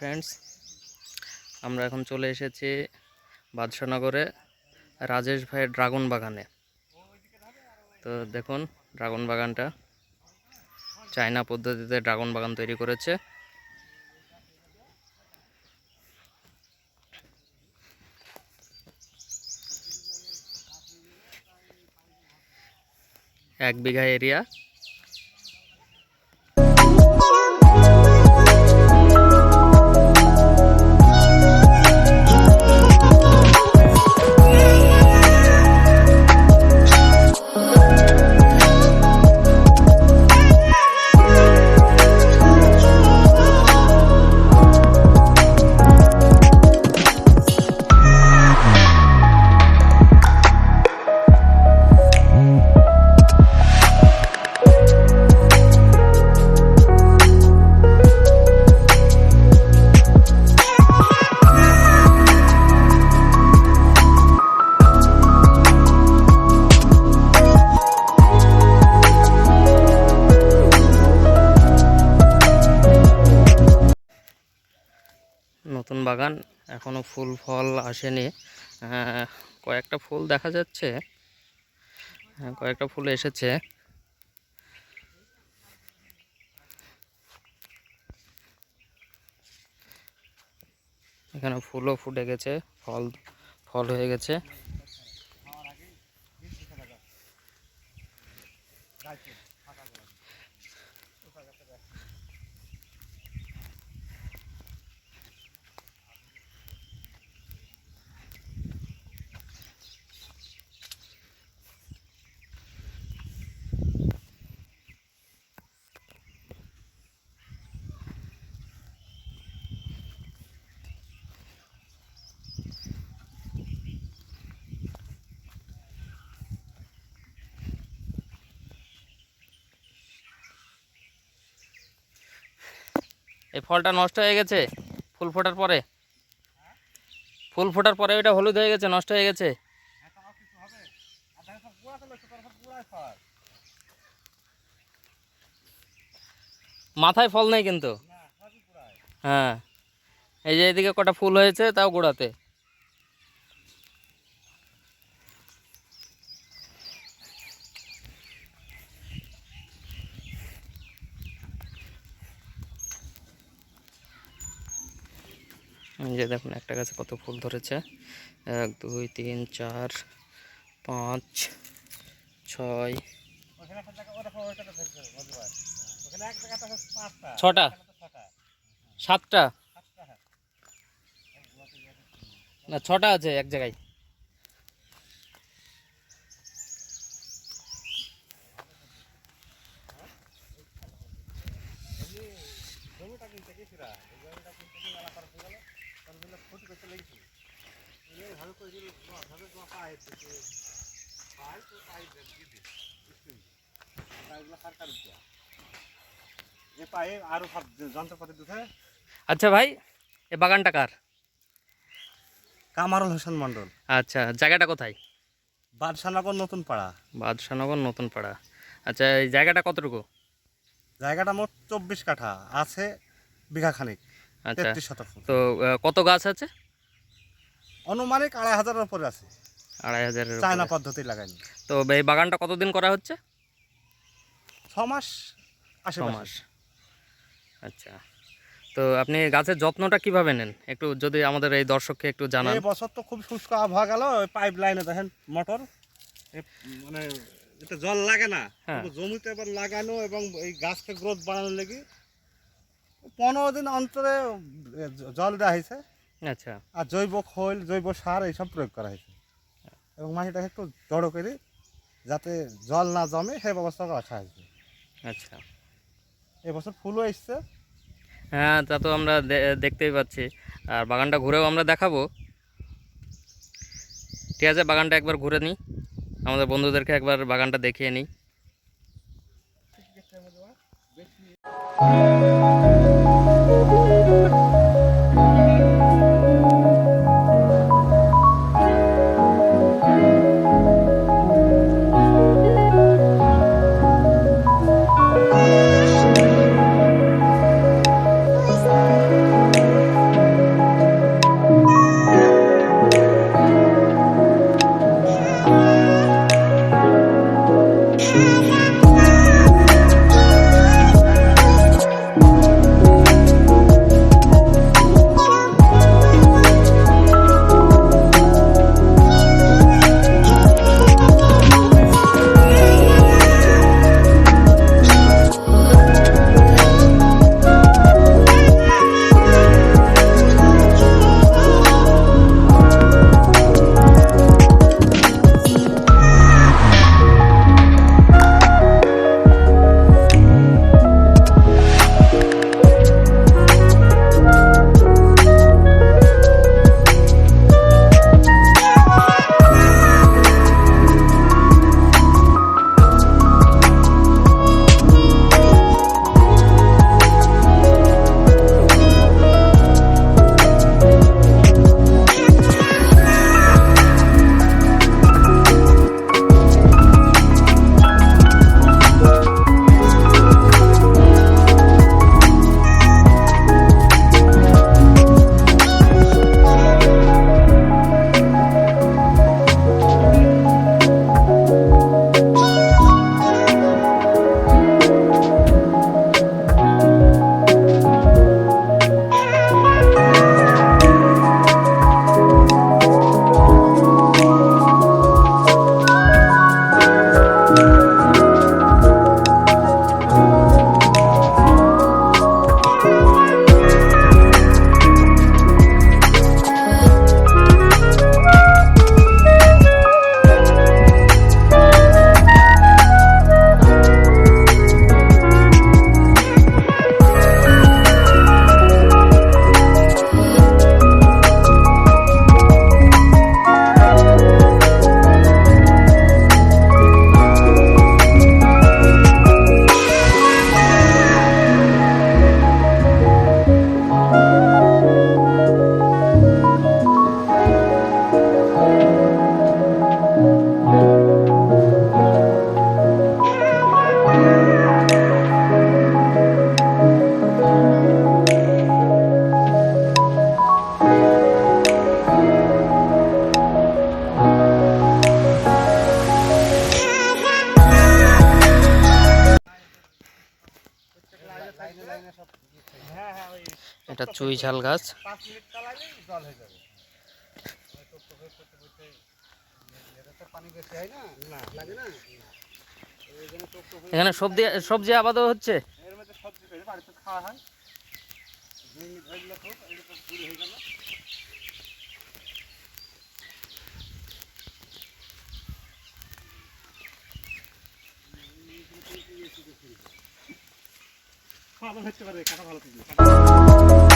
Friends আমরা এখন চলে এসেছি বাদশানগরে রাজেশ ভাইয়ের ড্রাগন বাগানে। তো দেখুন, ড্রাগন বাগানটা চায়না পদ্ধতিতে ড্রাগন বাগান তৈরি করেছে। এক বিঘা এরিয়া। নতুন বাগান এখনও ফুল ফল আসেনি। কয়েকটা ফুল দেখা যাচ্ছে। হ্যাঁ, কয়েকটা ফুল এসেছে। এখানে ফুলও ফুটে গেছে ফল ফল হয়ে গেছে। এই ফলটা নষ্ট হয়ে গেছে? ফুল ফোটার পরে? ফুল ফোটার পরে ওইটা হলুদ হয়ে গেছে নষ্ট হয়ে গেছে? মাথায় ফল নেই কিন্তু? হ্যাঁ। এই যে এদিকে কটা ফুল হয়েছে তাও গোড়াতে যে দেখুন, একটা গাছে কত ফুল ধরেছে। এক, দুই, তিন, চার, পাঁচ, ছয়, ছটা? সাতটা? না, ছটা আছে এক জায়গায়। পায়ে যন্ত্রপাতি দুধে আচ্ছা ভাই এ বাগানটা কার? কামারুল হোসেন মন্ডল আচ্ছা জায়গাটা কোথায়? বাদশানগর নতুন পাড়া। বাদশানগর নতুন পাড়া। আচ্ছা এই জায়গাটা কতটুকু? জায়গাটা মোট চব্বিশ কাঠা আছে বিঘা খানিক আচ্ছা। তো কত গাছ আছে? অনুমানিক আড়াই হাজারের উপরে আছে। আড়াই হাজারের চায়না পদ্ধতি লাগাইনি তো এই বাগানটা কতদিন করা হচ্ছে? ছ মাস ছ মাস। আচ্ছা। তো আপনি গাছের যত্নটা কীভাবে নেন? একটু যদি আমাদের এই দর্শককে একটু জানান। এই বছর তো খুব শুষ্ক আবহাওয়া গেল পাইপ লাইনে দেখেন মোটর মানে এতে জল লাগে না। হ্যাঁ। জমিতে এবার লাগানো এবং এই গাছকে গ্রোথ বাড়ানোর লেগে পনেরো দিন অন্তরে জল দেওয়া হয়েছে। আচ্ছা। আর জৈব খৈল জৈব সার এইসব প্রয়োগ করা হয়েছে। এবং মাটিটাকে একটু জড়ো করে যাতে জল না জমে সে ব্যবস্থা রাখা হয়েছে। আচ্ছা। এবছর ফুলও এসছে। হ্যাঁ তা তো আমরা দেখতেই পাচ্ছি। আর বাগানটা ঘুরেও আমরা দেখাবো। ঠিক আছে বাগানটা একবার ঘুরে নিই। আমাদের বন্ধুদেরকে একবার বাগানটা দেখিয়ে নিই। thank you এটা চুই ঝাল গাছ। এখানে সবজি সবজি আবাদ হচ্ছে? খাওয়া দাওয়া হচ্ছে পারে কাটা ভালো থাকবে।